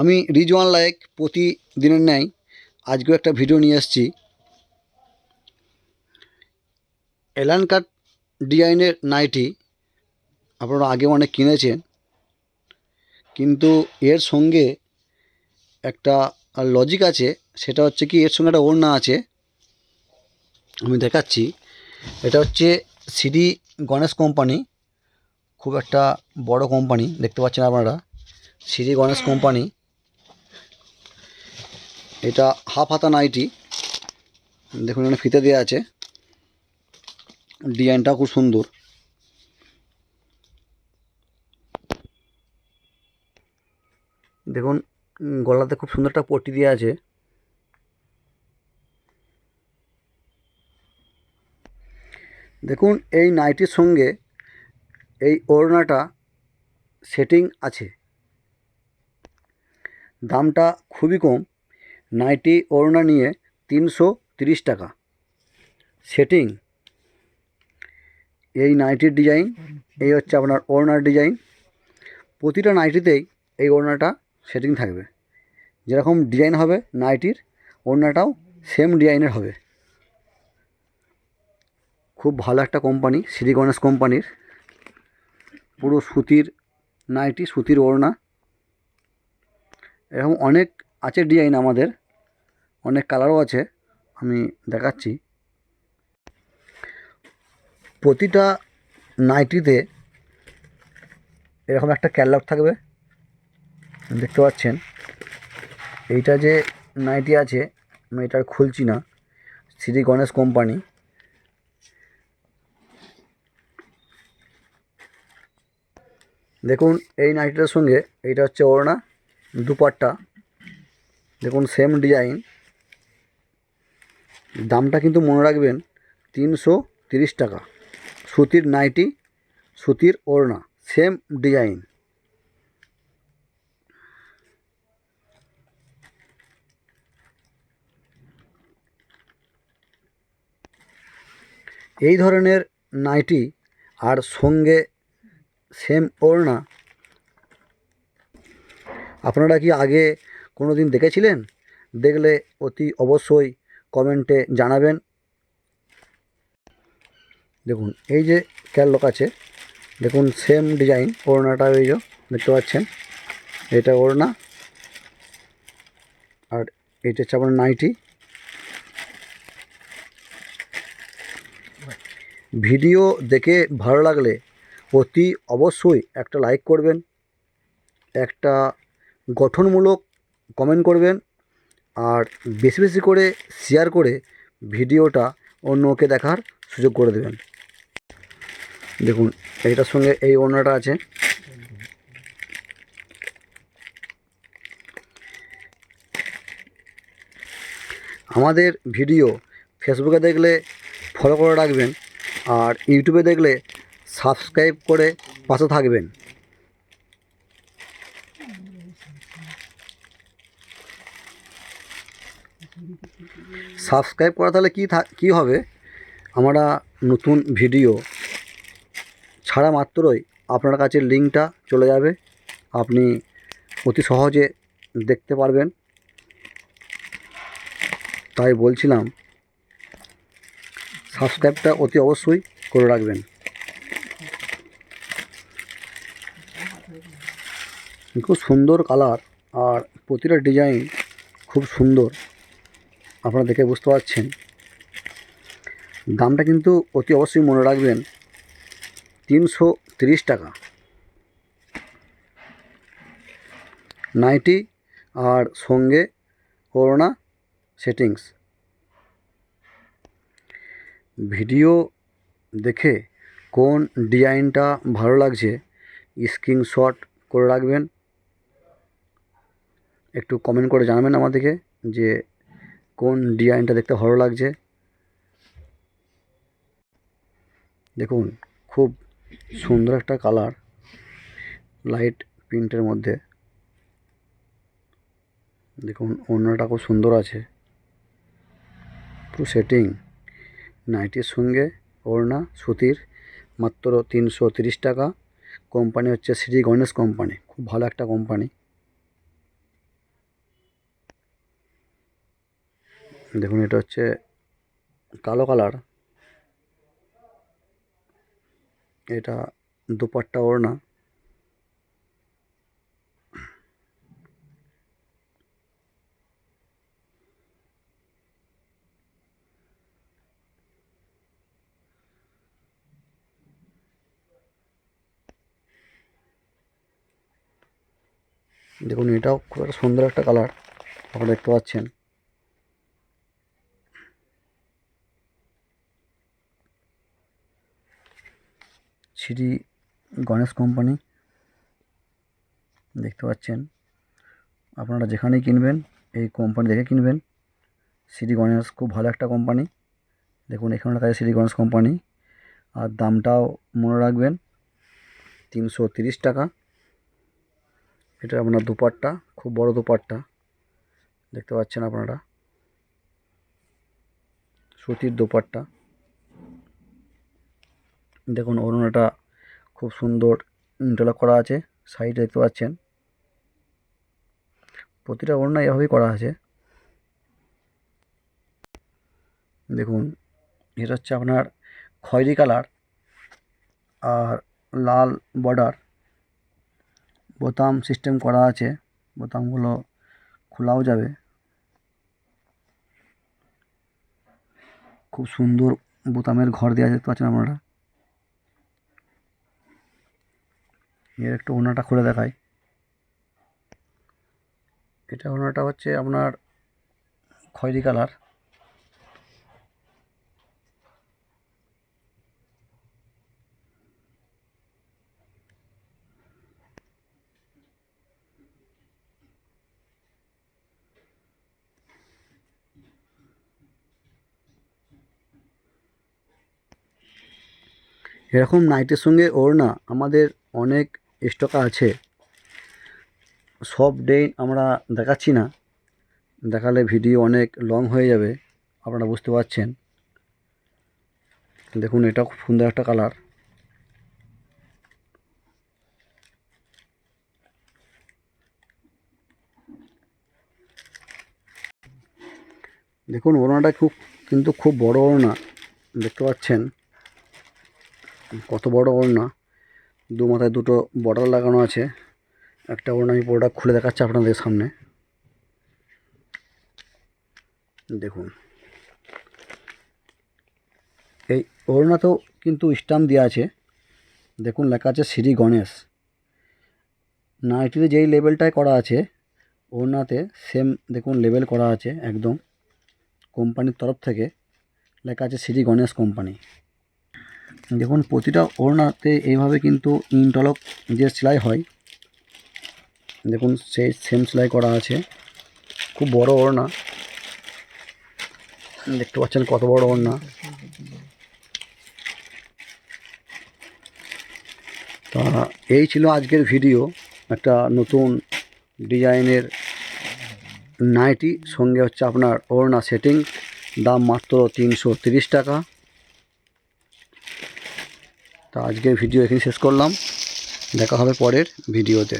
আমি রিজওয়ান লায়েক প্রতিদিনের ন্যায় আজকেও একটা ভিডিও নিয়ে এসেছি এলান কাট ডিজাইনের নাইটি আপনারা আগে অনেক কিনেছেন, কিন্তু এর সঙ্গে একটা লজিক আছে, সেটা হচ্ছে কি এর সঙ্গে একটা ওড়না আছে। আমি দেখাচ্ছি, এটা হচ্ছে সিডি গণেশ কোম্পানি, খুব একটা বড় কোম্পানি, দেখতে পাচ্ছেন আপনারা সিডি গণেশ কোম্পানি। এটা হাফ হাতা নাইটি। দেখুন, এখানে ফিতে দেওয়া আছে। ডিজাইনটা খুব সুন্দর। দেখুন, গলাতে খুব সুন্দর একটা পট্টি দেওয়া আছে। দেখুন, এই নাইটির সঙ্গে এই ওড়নাটা সেটিং আছে। দামটা খুবই কম। নাইটি ওড়না নিয়ে তিনশো তিরিশ টাকা। সেটিং, এই নাইটির ডিজাইন, এই হচ্ছে আপনার ওড়নার ডিজাইন। প্রতিটা নাইটিতেই এই ওড়নাটা সেটিং থাকবে। যেরকম ডিজাইন হবে নাইটির, ওড়নাটাও সেম ডিজাইনের হবে। খুব ভালো একটা কোম্পানি, শ্রী গণেশ কোম্পানির। পুরো সুতির নাইটি, সুতির ওড়না। এরকম অনেক আছে ডিজাইন আমাদের। অনেক কালারও আছে, আমি দেখাচ্ছি। প্রতিটা নাইটিতে এরকম একটা ক্যাটলগ থাকবে, দেখতে পাচ্ছেন। এইটা যে নাইটি আছে, আমি এটা খুলছি না, শ্রী গণেশ কোম্পানি। দেখুন, এই নাইটিটার সঙ্গে, এইটা হচ্ছে ওড়না, দুপাট্টা। দেখুন সেম ডিজাইন দামটা কিন্তু মনে রাখবেন তিনশো তিরিশ টাকা। সুতির নাইটি, সুতির ওড়না সেম ডিজাইন এই ধরনের নাইটি আর সঙ্গে সেম ওড়না, আপনারা কি আগে কোনো দিন দেখেছিলেন? দেখলে অতি অবশ্যই কমেন্টে জানাবেন। দেখুন, এই যে ক্যালক আছে, দেখুন সেম ডিজাইন ওড়নাটা এই যে দেখতে পাচ্ছেন, এটা ওড়না, আর এটা হচ্ছে আপনার নাইটি। ভিডিও দেখে ভালো লাগলে অতি অবশ্যই একটা লাইক করবেন, একটা গঠনমূলক কমেন্ট করবেন আর বেশি বেশি করে শেয়ার করে ভিডিওটা অন্যকে দেখার সুযোগ করে দেবেন। দেখুন এইটার সঙ্গে এই ওড়নাটা আছে। আমাদের ভিডিও ফেসবুকে দেখলে ফলো করে রাখবেন আর ইউটিউবে দেখলে সাবস্ক্রাইব করে পাশে থাকবেন। সাবস্ক্রাইব করা তাহলে কী কী হবে? আমরা নতুন ভিডিও ছাড়া মাত্রই আপনার কাছে লিঙ্কটা চলে যাবে। আপনি অতি সহজে দেখতে পারবেন। তাই বলছিলাম, সাবস্ক্রাইবটা অতি অবশ্যই করে রাখবেন। খুব সুন্দর কালার আর প্রতিটা ডিজাইন খুব সুন্দর। আপনারা দেখে বুঝতে পারছেন। দামটা কিন্তু অতি অবশ্যই মনে রাখবেন, তিনশো তিরিশ টাকা। নাইটি আর সঙ্গে করোনা সেটিংস। ভিডিও দেখে কোন ডিজাইনটা ভালো লাগছে, স্ক্রিনশট করে রাখবেন। একটু কমেন্ট করে জানাবেন আমাদেরকে যে কোন ডিজাইনটা দেখতে ভালো লাগছে? দেখুন, খুব সুন্দর একটা কালার লাইট প্রিন্টের মধ্যে। দেখুন অন্যটা খুব সুন্দর আছে। পুরো সেটিং নাইটির সঙ্গে ওড়না, সুতির, মাত্র তিনশো টাকা। কোম্পানি হচ্ছে শ্রী গণেশ কোম্পানি, খুব ভালো একটা কোম্পানি। দেখুন, এটা হচ্ছে কালো কালার। এটা দুপাট্টা ওড়না। দেখুন, এটাও খুব একটা সুন্দর একটা কালার, আপনারা দেখতে পাচ্ছেন। শ্রী গণেশ কোম্পানি। দেখতে পাচ্ছেন, আপনারা যেখানেই কিনবেন, এই কোম্পানি দেখে কিনবেন। শ্রী গণেশ, খুব ভালো একটা কোম্পানি। দেখুন, এখানে লেখা আছে শ্রী গণেশ কোম্পানি। আর দামটাও মনে রাখবেন, তিনশো টাকা। এটা আপনার দুপাট্টা, খুব বড় দুপাট্টা। দেখতে পাচ্ছেন আপনারা, সুতির দুপাট্টা। দেখুন, ওড়নাটা খুব সুন্দর ইন্টারলক করা আছে সাইডে দেখতে পাচ্ছেন। প্রতিটা ওড়না এভাবেই করা আছে। দেখুন, এটা হচ্ছে আপনার খয়েরি কালার আর লাল বর্ডার বোতাম সিস্টেম করা আছে, বোতামগুলো খোলাও যাবে। খুব সুন্দর বোতামের ঘর দেওয়া দেখতে পাচ্ছেন আপনারা। এর একটু ওনাটা খুলে দেখাই। এটা ওনাটা হচ্ছে আপনার খয়েরি কালার। এরকম নাইটের সঙ্গে ওড়না আমাদের অনেক স্টকে আছে। সব ডে আমরা দেখাচ্ছি না। দেখালে ভিডিও অনেক লং হয়ে যাবে, আপনারা বুঝতে পারছেন। দেখুন, এটা খুব সুন্দর একটা কালার দেখুন, ওড়নাটা খুব, কিন্তু খুব বড় ওড়না, দেখতে পাচ্ছেন? কত বড় ওড়না। দু মাথায় দুটো বর্ডার লাগানো আছে। একটা ওড়না আমি পুরোটা খুলে দেখাচ্ছি আপনাদের সামনে। দেখুন। এই ওড়নাতেও কিন্তু স্টাম্প দেওয়া আছে। দেখুন, লেখা আছে শ্রী গণেশ। না নাইটিতে যেই লেবেলটায় করা আছে, ওড়নাতে সেম দেখুন লেবেল করা আছে একদম। কোম্পানির তরফ থেকে লেখা আছে শ্রী গণেশ কোম্পানি। দেখুন, প্রতিটা ওড়নাতে এইভাবে কিন্তু ইন্টারলক যে সেলাই হয়, দেখুন, সেই সেম সেলাই করা আছে। খুব বড় ওড়না। দেখতে পাচ্ছেন কত বড় ওড়না। তা এই ছিল আজকের ভিডিও। একটা নতুন ডিজাইনের নাইটি, সঙ্গে হচ্ছে আপনার ওড়না সেটিং দাম মাত্র তিনশো টাকা। তা আজকের ভিডিও এখানে শেষ করলাম। দেখা হবে পরের ভিডিওতে।